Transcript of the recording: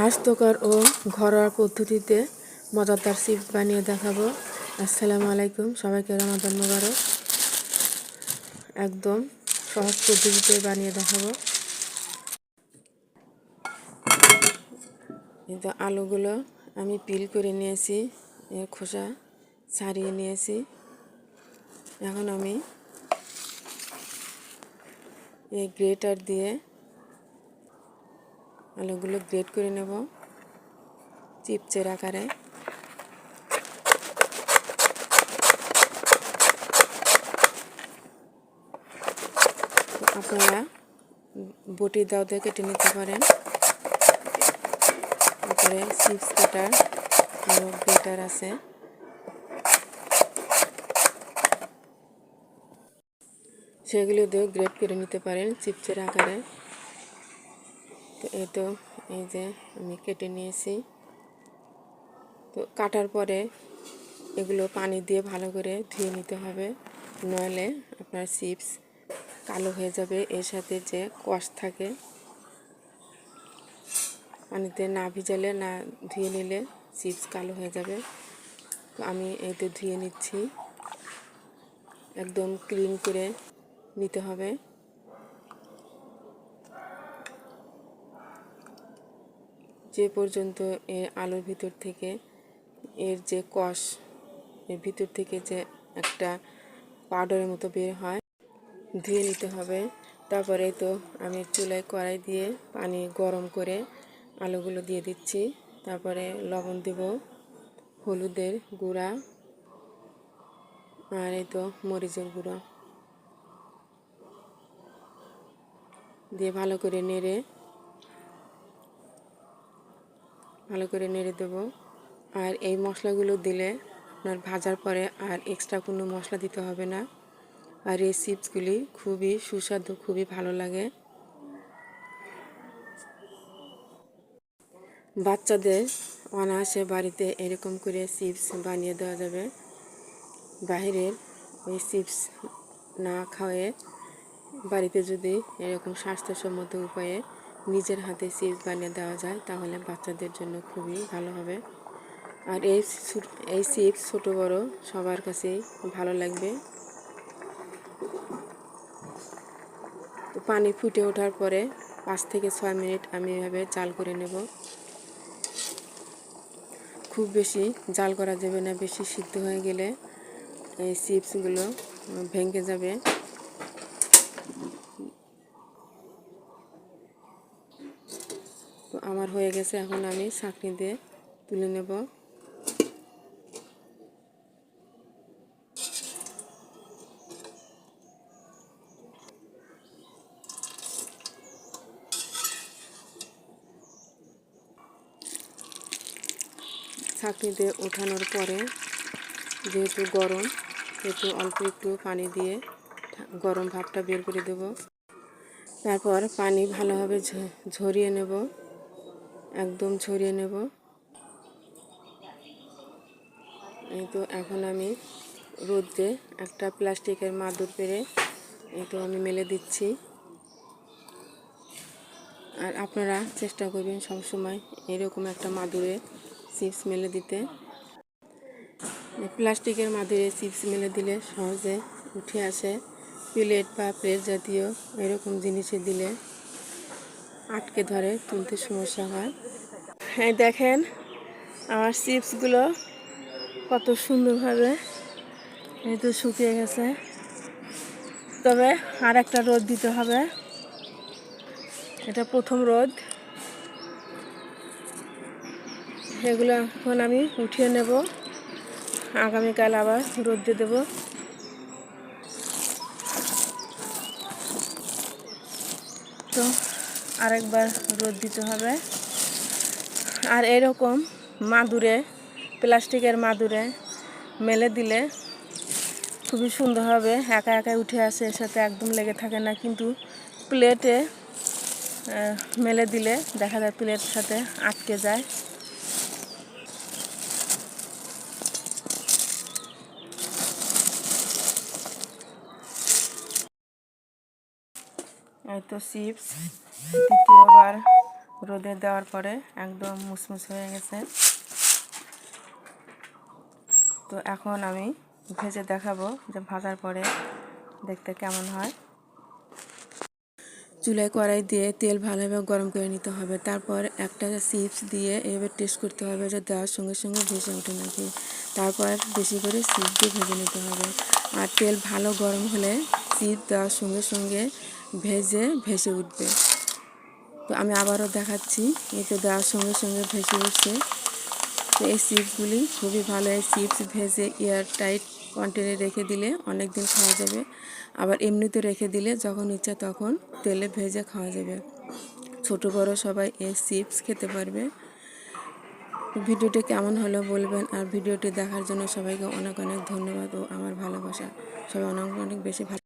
স্বাস্থ্যকর ও ঘরোয়া পদ্ধতিতে মজাদার চিপস বানিয়ে দেখাবো। আসসালামু আলাইকুম, সবাইকে রমাদান মোবারক। একদম সহজ পদ্ধতিতে বানিয়ে দেখাবো। কিন্তু আলুগুলো আমি পিল করে নিয়েছি, এর খোসা ছাড়িয়ে নিয়েছি। এখন আমি এই গ্রেটার দিয়ে আলুগুলো গ্রেট করে নেব চিপচের আকারে। আপনারা বটি দাও দিয়ে কেটে নিতে পারেন। তারপরে চিপস কাটার আরও গ্রেটার আছে। সেগুলো দিয়েও গ্রেট করে নিতে পারেন চিপসের আকারে। তো এই তো এই যে আমি কেটে নিয়েছি। তো কাটার পরে এগুলো পানি দিয়ে ভালো করে ধুয়ে নিতে হবে। নইলে আপনার চিপস কালো হয়ে যাবে, এর সাথে যে কষ থাকে। পানিতে না ভিজালে না ধুয়ে নিলে চিপস কালো হয়ে যাবে। তো আমি এতে ধুয়ে নিচ্ছি। একদম ক্লিন করে নিতে হবে। যে পর্যন্ত এর আলোর ভিতর থেকে, এর যে কষ, এর ভিতর থেকে যে একটা পাউডারের মতো বের হয়, ধুয়ে নিতে হবে। তারপরে তো আমি চুলায় কড়াই দিয়ে পানি গরম করে আলুগুলো দিয়ে দিচ্ছি। তারপরে লবণ দেব, হলুদের গুঁড়া, আর এই তো মরিচের গুঁড়ো। দিয়ে ভালো করে নেড়ে ভালো করে নেড়ে দেব। আর এই মশলাগুলো দিলে আপনার ভাজার পরে আর এক্সট্রা কোনো মশলা দিতে হবে না। আর এই চিপসগুলি খুবই সুস্বাদু, খুবই ভালো লাগে। বাচ্চাদের অনায়াসে বাড়িতে এরকম করে চিপস বানিয়ে দেওয়া যাবে। বাহিরের ওই চিপস না খাওয়ে বাড়িতে যদি এরকম স্বাস্থ্যসম্মত উপায়ে নিজের হাতে চিপস বানিয়ে দেওয়া যায়, তাহলে বাচ্চাদের জন্য খুবই ভালো হবে। আর এই এই চিপস ছোটো বড় সবার কাছেই ভালো লাগবে। পানি ফুটে ওঠার পরে পাঁচ থেকে ছয় মিনিট আমি এভাবে জাল করে নেব। খুব বেশি জাল করা যাবে না, বেশি সিদ্ধ হয়ে গেলে এই চিপসগুলো ভেঙে যাবে। তো আমার হয়ে গেছে, এখন আমি ছাঁকনি দিয়ে তুলে নেব। ছাঁকনিতে ওঠানোর পরে যেহেতু গরম সেহেতু অল্প একটু পানি দিয়ে গরম ভাবটা বের করে দেব। তারপর পানি ভালোভাবে ঝরিয়ে নেব। একদম ছড়িয়ে নেব। এই তো এখন আমি রোদে একটা প্লাস্টিকের মাদুর পেরে এই তো আমি মেলে দিচ্ছি। আর আপনারা চেষ্টা করবেন সবসময় এরকম একটা মাদুরে চিপস মেলে দিতে। প্লাস্টিকের মাদুরে চিপস মেলে দিলে সহজে উঠে আসে। প্লেট বা প্লেট জাতীয় এরকম জিনিসে দিলে আটকে ধরে, তুলতে সমস্যা হয়। হ্যাঁ দেখেন, আমার চিপসগুলো কত সুন্দরভাবে এই তো শুকিয়ে গেছে। তবে আর একটা রোদ দিতে হবে। এটা প্রথম রোদ। এগুলো এখন আমি উঠিয়ে নেব। আগামীকাল আবার রোদ দিয়ে দেবো। তো আরেকবার রোদ দিতে হবে। আর এরকম মাদুরে, প্লাস্টিকের মাদুরে মেলে দিলে খুবই সুন্দর হবে। একা একাই উঠে আসে এর সাথে একদম লেগে থাকে না। কিন্তু প্লেটে মেলে দিলে দেখা যায় প্লেটের সাথে আটকে যায়। তো চিপস, দ্বিতীয়বার। রোদে দেওয়ার পরে একদম মুসমুস হয়ে গেছে। তো এখন আমি ভেজে দেখাবো যে ভাজার পরে দেখতে কেমন হয়। চুলায় কড়াই দিয়ে তেল ভালোভাবে গরম করে নিতে হবে। তারপর একটা চিপস দিয়ে এভাবে টেস্ট করতে হবে যে দেওয়ার সঙ্গে সঙ্গে ভেসে ওঠে নাকি। তারপর বেশি করে চিপস দিয়ে ভেজে নিতে হবে। আর তেল ভালো গরম হলে চিপস দেওয়ার সঙ্গে সঙ্গে ভেজে ভেসে উঠবে। তো আমি আবারও দেখাচ্ছি। এতে দেওয়ার সঙ্গে সঙ্গে ভেসে উঠছে। তো এই চিপসগুলি খুবই ভালো। এই চিপস ভেজে এয়ার টাইট কন্টেনে রেখে দিলে অনেক দিন খাওয়া যাবে। আবার এমনিতে রেখে দিলে যখন ইচ্ছা তখন তেলে ভেজে খাওয়া যাবে। ছোট বড় সবাই এই চিপস খেতে পারবে। ভিডিওটি কেমন হলো বলবেন। আর ভিডিওটি দেখার জন্য সবাইকে অনেক অনেক ধন্যবাদ ও আমার ভালোবাসা। সবাই অনেক অনেক বেশি ভালো